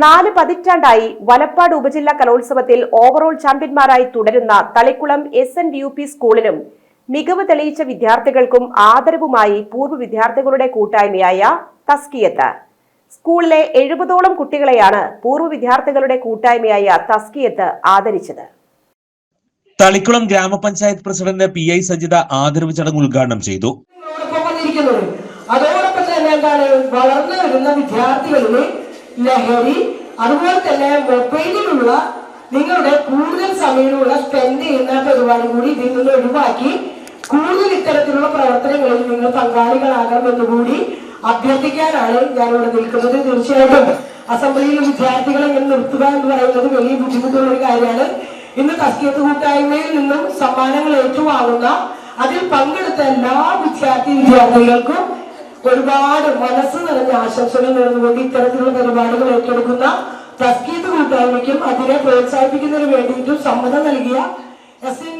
നാല് പതിറ്റാണ്ടായി വലപ്പാട് ഉപജില്ലാ കലോത്സവത്തിൽ ഓവറോൾ ചാമ്പ്യന്മാരായി തുടരുന്ന Thalikulam S N U P സ്കൂളിനും മികവ് തെളിയിച്ച വിദ്യാർത്ഥികൾക്കും ആദരവുമായി പൂർവ വിദ്യാർത്ഥികളുടെ കൂട്ടായ്മയായ തസ്കിയത്ത്. സ്കൂളിലെ എഴുപതോളം കുട്ടികളെയാണ് പൂർവ വിദ്യാർത്ഥികളുടെ കൂട്ടായ്മയായ തസ്കിയത്ത് ആദരിച്ചത്. തളിക്കുളം ഗ്രാമപഞ്ചായത്ത് പ്രസിഡന്റ് പി ഐ സജിത ആദരവ് ചടങ്ങ് ഉദ്ഘാടനം ചെയ്തു. അതോടൊപ്പം തന്നെ എന്താണ് വളർന്നു വരുന്ന വിദ്യാർത്ഥികളിൽ ലഹരി അതുപോലെ തന്നെ മൊബൈലിലുള്ള നിങ്ങളുടെ കൂടുതൽ സമയമുള്ള സ്പെൻഡ് ചെയ്യുന്ന പരിപാടി കൂടി ഇതിൽ നിന്ന് ഒഴിവാക്കി കൂടുതൽ ഇത്തരത്തിലുള്ള പ്രവർത്തനങ്ങളിൽ നിങ്ങൾ പങ്കാളികളാകണമെന്ന് കൂടി അഭ്യർത്ഥിക്കാനാണ് ഞാനിവിടെ നിൽക്കുന്നത്. തീർച്ചയായിട്ടും അസംബ്ലിയിൽ വിദ്യാർത്ഥികളെ ഇങ്ങനെ നിർത്തുക എന്ന് പറയുന്നത് വലിയ ബുദ്ധിമുട്ടുള്ള ഒരു കാര്യമാണ്. ഇന്ന് തസ്കീത്ത് കൂട്ടായ്മയിൽ നിന്നും സമ്മാനങ്ങൾ ഏറ്റുവാങ്ങുന്ന അതിൽ പങ്കെടുത്ത എല്ലാ വിദ്യാർത്ഥി വിദ്യാർത്ഥികൾക്കും ഒരുപാട് മനസ്സ് നിറഞ്ഞ ആശംസകൾ നേർന്നുകൊണ്ട് ഇത്തരത്തിലുള്ള പരിപാടികൾ ഏറ്റെടുക്കുന്ന തസ്കീത് കൂട്ടായ്മയ്ക്കും അതിനെ പ്രോത്സാഹിപ്പിക്കുന്നതിന് വേണ്ടിയിട്ടും സമ്മതം നൽകിയ എസ് എൻ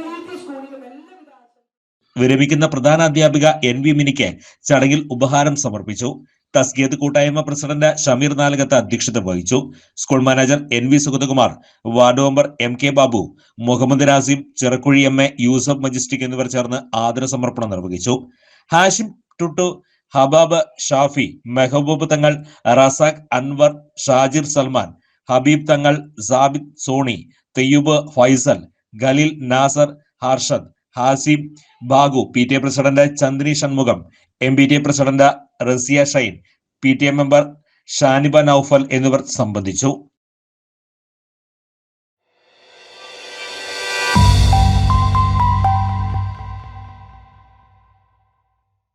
വിരമിക്കുന്ന പ്രധാന അധ്യാപിക എൻ വി മിനിക്ക് ചടങ്ങിൽ ഉപഹാരം സമർപ്പിച്ചു. തസ്കിയത്ത് കൂട്ടായ്മ പ്രസിഡന്റ് ഷമീർ നാലകത്ത് അധ്യക്ഷത വഹിച്ചു. School manager N V Sugathakumar ward member M K Babu Muhammad Rasim Chirakuzhi M A Yusuf Majestic എന്നിവർ ചേർന്ന് ആദരസമർപ്പണം നിർവഹിച്ചു. ഹാഷിം ടുട്ടു ഹബാബ് ഷാഫി മെഹബൂബ് തങ്ങൾ Razak Anwar Shajir Salman Habeeb Thangal Sabid Soni Theyyub Faisal Khaleel Nasar Harshad Hasim Bagu P T A president Chandri Shanmugham M P T A president Rasiya Shine P T A member Shaniba Noufal എന്നിവർ സംബന്ധിച്ചു.